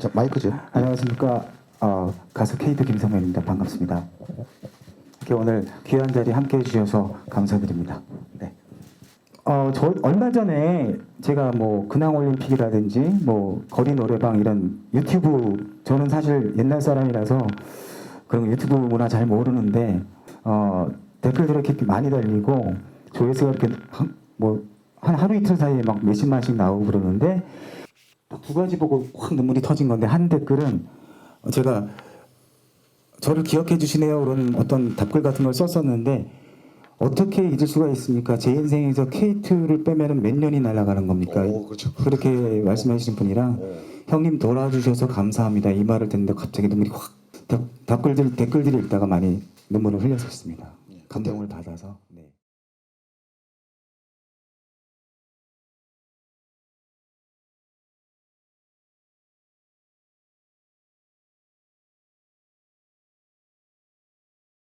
자, 마이크죠. 안녕하십니까 어, 가수 케이트 김성현입니다. 반갑습니다. 이렇게 오늘 귀한 자리 함께 해주셔서 감사드립니다. 네. 어, 저 얼마 전에 제가 뭐 근황 올림픽이라든지 뭐 거리 노래방 이런 유튜브 저는 사실 옛날 사람이라서 그런 유튜브 문화 잘 모르는데 어, 댓글들이 이렇게 많이 달리고 조회수가 이렇게 뭐한 하루 이틀 사이에 막 몇십만씩 나오고 그러는데 두 가지 보고 확 눈물이 터진 건데 한 댓글은 제가 저를 기억해 주시네요 그런 어떤 답글 같은 걸 썼었는데 어떻게 잊을 수가 있습니까? 제 인생에서 K2를 빼면은 몇 년이 날아가는 겁니까? 오, 그렇죠. 그렇게 말씀하시는 분이랑 형님 돌아주셔서 감사합니다 이 말을 듣는데 갑자기 눈물이 확 답, 답글들 댓글들이 읽다가 많이 눈물을 흘렸었습니다. 감동을 받아서.